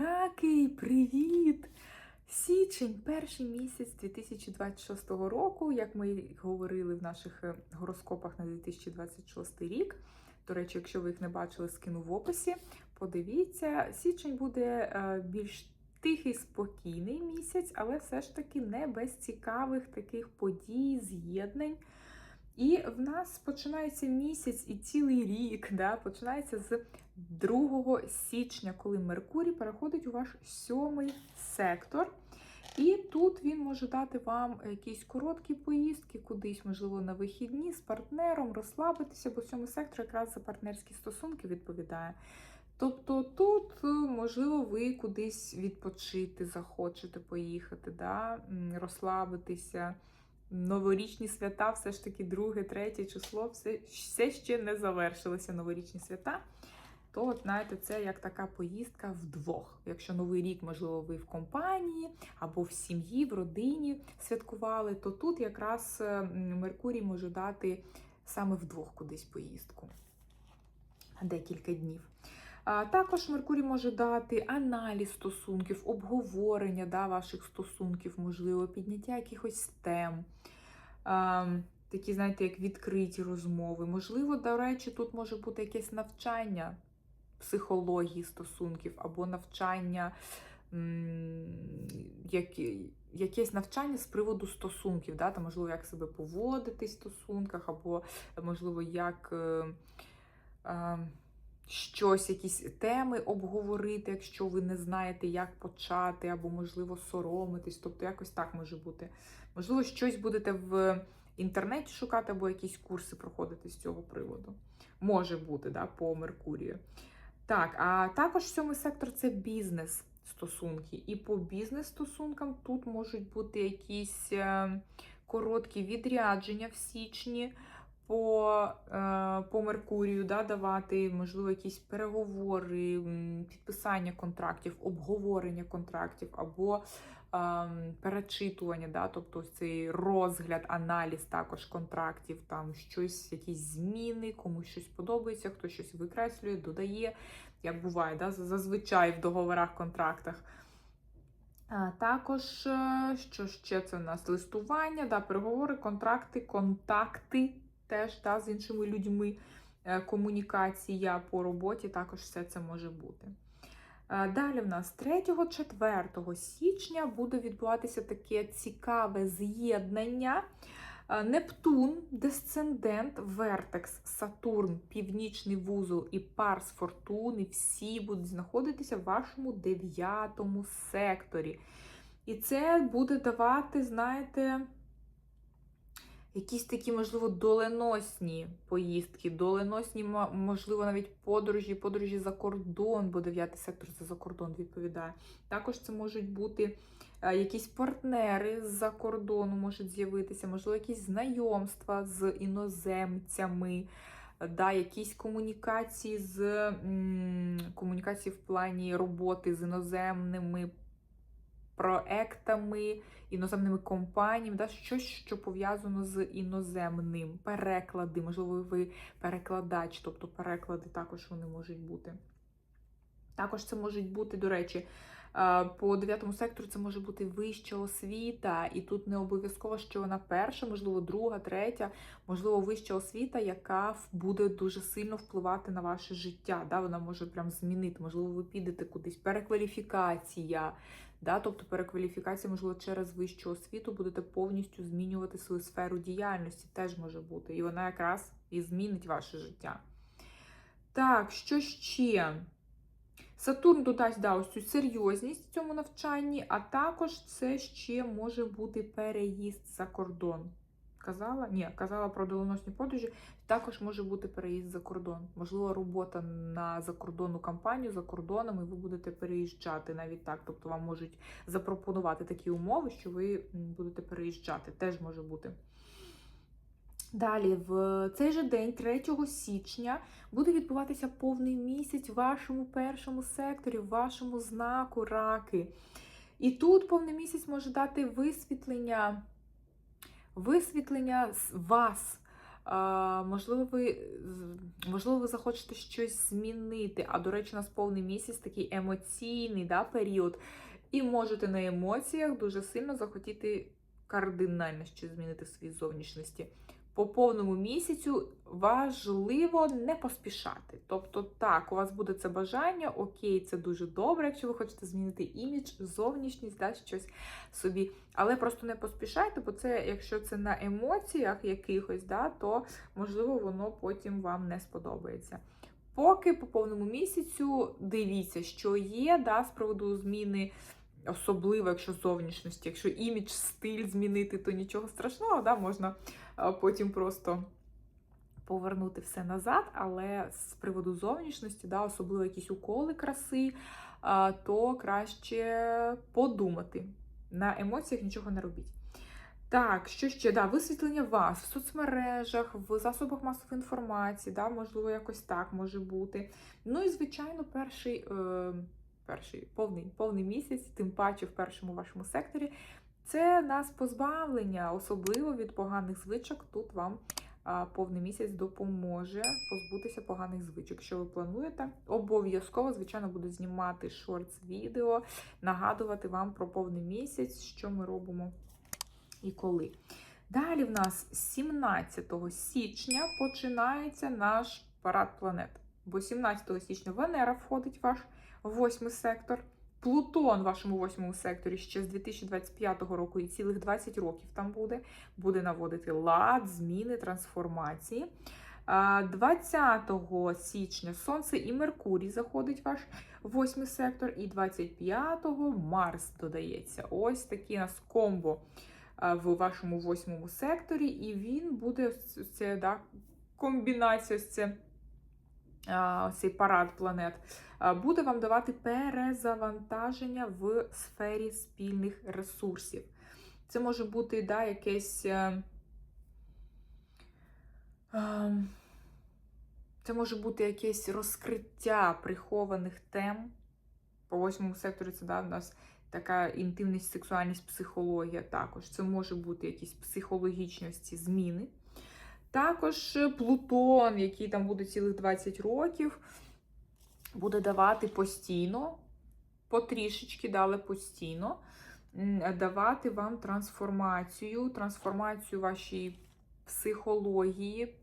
Раки, привіт! Січень, перший місяць 2026 року, як ми говорили в наших е, гороскопах на 2026 рік. До речі, якщо ви їх не бачили, скину в описі. Подивіться, січень буде е, більш тихий, спокійний місяць, але все ж таки не без цікавих таких подій, з'єднань. І в нас починається місяць і цілий рік, да, починається з 2 січня, коли Меркурій переходить у ваш сьомий сектор. І тут він може дати вам якісь короткі поїздки, кудись, можливо, на вихідні з партнером, розслабитися, бо сьомий сектор якраз за партнерські стосунки відповідає. Тобто тут, можливо, ви кудись відпочити захочете поїхати, да? розслабитися. Новорічні свята, все ж таки, друге, третє число, все, все ще не завершилися новорічні свята. То, от, знаєте, це як така поїздка вдвох. Якщо новий рік, можливо, ви в компанії або в сім'ї, в родині святкували, то тут якраз е, Меркурій може дати саме вдвох кудись поїздку декілька днів. Також Меркурій може дати аналіз стосунків, обговорення да, ваших стосунків, можливо, підняття якихось тем. Такі, знаєте, як відкриті розмови. Можливо, до речі, тут може бути якесь навчання психології стосунків або навчання, якесь навчання з приводу стосунків, да? Там, можливо, як себе поводити в стосунках, або, можливо, як. е, щось, якісь теми обговорити, якщо ви не знаєте, як почати, або, можливо, соромитись. Тобто, якось так може бути. Можливо, щось будете в інтернеті шукати, або якісь курси проходити з цього приводу. Може бути, да, по Меркурію. Так, а також сьомий сектор це бізнес стосунки. І по бізнес-стосункам тут можуть бути якісь е, короткі відрядження в січні по е, по Меркурію да, давати, можливо, якісь переговори, підписання контрактів, обговорення контрактів або е, перечитування, да, тобто цей розгляд, аналіз також контрактів, там щось, якісь зміни, комусь щось подобається, хтось щось викреслює, додає, як буває, да, зазвичай в договорах, контрактах. А, Також, е, що ще це у нас листування, да, переговори, контракти, контакти теж да, з іншими людьми, е, комунікація по роботі, також все це може бути. Е, Далі в нас 3-4 січня буде відбуватися таке цікаве з'єднання. Е, Нептун, Десцендент, Вертекс, Сатурн, Північний вузол і Парс Фортуни всі будуть знаходитися в вашому дев'ятому секторі. І це буде давати, знаєте, якісь такі, можливо, доленосні поїздки, доленосні, мо- можливо, навіть подорожі, подорожі за кордон, бо дев'ятий сектор це за кордон відповідає. Також це можуть бути е, якісь партнери з-за кордону можуть з'явитися, можливо, якісь знайомства з іноземцями. Да, якісь комунікації з комунікації в плані роботи з іноземними проектами, іноземними компаніями, да, щось, що пов'язано з іноземним, переклади, можливо, ви перекладач, тобто переклади також вони можуть бути. Також це можуть бути, до речі, по дев'ятому сектору це може бути вища освіта, і тут не обов'язково, що вона перша, можливо, друга, третя, можливо, вища освіта, яка буде дуже сильно впливати на ваше життя. Да? Вона може прям змінити, можливо, ви підете кудись, перекваліфікація. Да? Тобто перекваліфікація, можливо, через вищу освіту будете повністю змінювати свою сферу діяльності, теж може бути. І вона якраз і змінить ваше життя. Так, що ще? Сатурн додасть да, ось цю серйозність в цьому навчанні, а також це ще може бути переїзд за кордон. Казала? Ні, казала про доленосні подорожі. Також може бути переїзд за кордон. Можливо, робота на закордонну кампанію за кордоном, і ви будете переїжджати навіть так. Тобто вам можуть запропонувати такі умови, що ви будете переїжджати. Теж може бути. Далі, в цей же день, 3 січня, буде відбуватися повний місяць в вашому першому секторі, в вашому знаку раки. І тут повний місяць може дати висвітлення, висвітлення з вас. Можливо, ви, можливо, ви захочете щось змінити. А до речі, у нас повний місяць такий емоційний да, період. І можете на емоціях дуже сильно захотіти кардинально щось змінити в своїй зовнішності. По повному місяцю важливо не поспішати. Тобто, так, у вас буде це бажання, окей, це дуже добре, якщо ви хочете змінити імідж, зовнішність, да, щось собі. Але просто не поспішайте, бо це, якщо це на емоціях якихось, да, то можливо воно потім вам не сподобається. Поки по повному місяцю дивіться, що є, да, з приводу зміни. Особливо, якщо зовнішності, якщо імідж, стиль змінити, то нічого страшного, да, можна потім просто повернути все назад. Але з приводу зовнішності, да, особливо якісь уколи краси, то краще подумати. На емоціях нічого не робіть. Так, що ще? Да, висвітлення вас в соцмережах, в засобах масової інформації, да, можливо, якось так може бути. Ну і, звичайно, перший. Е, перший повний, повний місяць, тим паче в першому вашому секторі, це нас позбавлення, особливо від поганих звичок. Тут вам а, повний місяць допоможе позбутися поганих звичок. Якщо ви плануєте, обов'язково, звичайно, буду знімати шортс-відео, нагадувати вам про повний місяць, що ми робимо і коли. Далі в нас 17 січня починається наш парад планет. Бо 17 січня Венера входить в ваш восьмий сектор. Плутон в вашому восьмому секторі ще з 2025 року і цілих 20 років там буде. Буде наводити лад, зміни, трансформації. 20 січня Сонце і Меркурій заходить в ваш восьмий сектор, і 25-го Марс додається. Ось такі нас комбо в вашому восьмому секторі, і він буде ось це да, комбінація ось це цей парад планет, буде вам давати перезавантаження в сфері спільних ресурсів. Це може бути да, якесь. е, Це може бути якесь розкриття прихованих тем. По восьмому секторі це да, у нас така інтимність, сексуальність, психологія також. Це може бути якісь ці зміни. Також Плутон, який там буде цілих 20 років, буде давати постійно, потрішечки, да, але постійно, давати вам трансформацію, трансформацію вашої психології,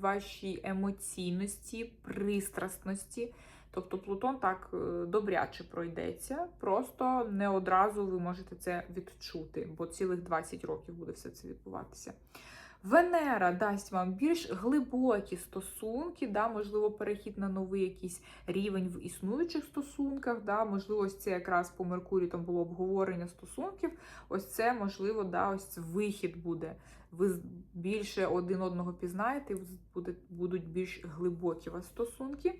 вашій емоційності, пристрасності. Тобто Плутон так е, добряче пройдеться, просто не одразу ви можете це відчути, бо цілих 20 років буде все це відбуватися. Венера дасть вам більш глибокі стосунки, да, можливо, перехід на новий якийсь рівень в існуючих стосунках. Да, Можливо, ось це якраз по Меркурію там було обговорення стосунків. Ось це, можливо, да, ось вихід буде. Ви більше один одного пізнаєте, будуть більш глибокі у вас стосунки.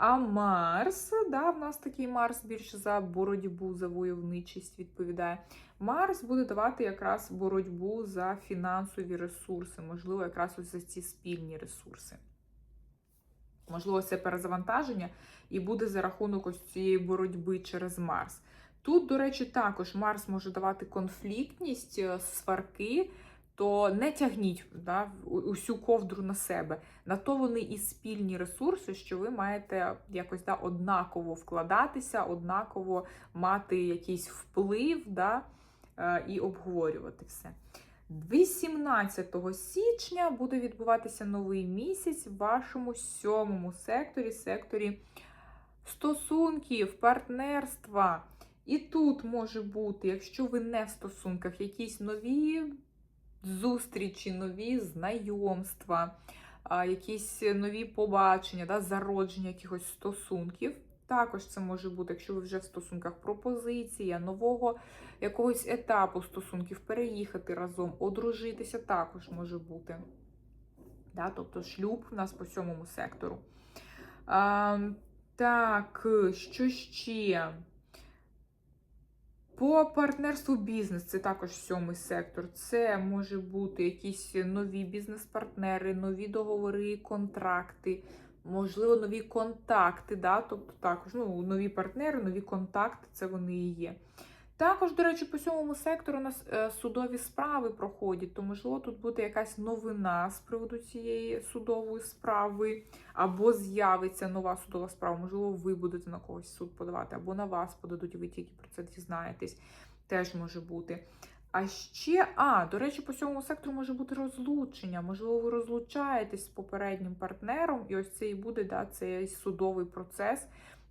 А Марс, да, в нас такий Марс більше за боротьбу, за войовничість відповідає. Марс буде давати якраз боротьбу за фінансові ресурси, можливо, якраз ось за ці спільні ресурси. Можливо, це перезавантаження і буде за рахунок ось цієї боротьби через Марс. Тут, до речі, також Марс може давати конфліктність, е, сварки, то не тягніть да, усю ковдру на себе. На то вони і спільні ресурси, що ви маєте якось да, однаково вкладатися, однаково мати якийсь вплив да, е, і обговорювати все. 18 січня буде відбуватися новий місяць в вашому сьомому секторі, секторі стосунків, партнерства. І тут може бути, якщо ви не в стосунках, якісь нові зустрічі, нові знайомства, якісь нові побачення, да, зародження якихось стосунків. Також це може бути, якщо ви вже в стосунках пропозиція, нового якогось етапу стосунків, переїхати разом, одружитися також може бути. Да, тобто шлюб у нас по сьомому сектору. А, так, що ще? По партнерству бізнес, це також сьомий сектор. Це може бути якісь нові бізнес-партнери, нові договори, контракти, можливо, нові контакти. Да? Тобто також ну, нові партнери, нові контакти це вони і є. Також, до речі, по сьомому сектору у нас е, судові справи проходять, то можливо тут буде якась новина з приводу цієї судової справи, або з'явиться нова судова справа. Можливо, ви будете на когось суд подавати, або на вас подадуть, і ви тільки про це дізнаєтесь. Теж може бути. А ще, а, до речі, по сьомому сектору може бути розлучення. Можливо, ви розлучаєтесь з попереднім партнером, і ось це і буде да, цей судовий процес,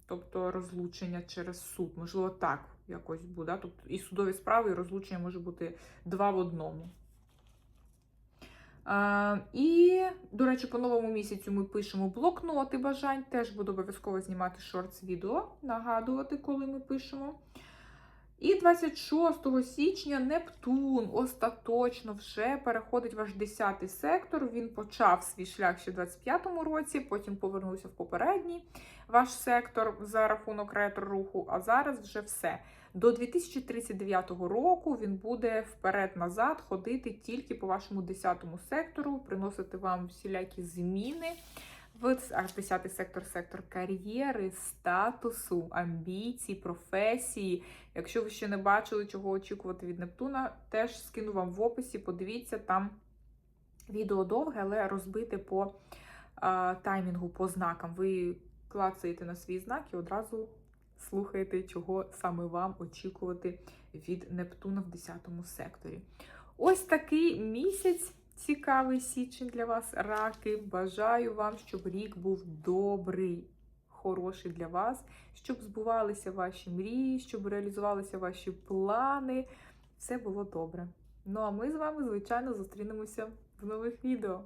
тобто розлучення через суд. Можливо, так якось буде. Тобто і судові справи, і розлучення може бути два в одному. А, і, до речі, по новому місяцю ми пишемо блокноти бажань. Теж буду обов'язково знімати шортс-відео, нагадувати, коли ми пишемо. І 26 січня Нептун остаточно вже переходить в ваш 10 сектор. Він почав свій шлях ще в 25-му році, потім повернувся в попередній ваш сектор за рахунок ретро-руху, а зараз вже все. До 2039 року він буде вперед-назад ходити тільки по вашому 10-му сектору, приносити вам всілякі зміни. В аж 10 сектор, сектор кар'єри, статусу, амбіцій, професії. Якщо ви ще не бачили, чого очікувати від Нептуна, теж скину вам в описі. Подивіться, там відео довге, але розбите по а, таймінгу, по знакам. Ви клацаєте на свій знак і одразу слухаєте, чого саме вам очікувати від Нептуна в 10 секторі. Ось такий місяць. Цікавий січень для вас, раки. Бажаю вам, щоб рік був добрий, хороший для вас, щоб збувалися ваші мрії, щоб реалізувалися ваші плани. Все було добре. Ну а ми з вами, звичайно, зустрінемося в нових відео.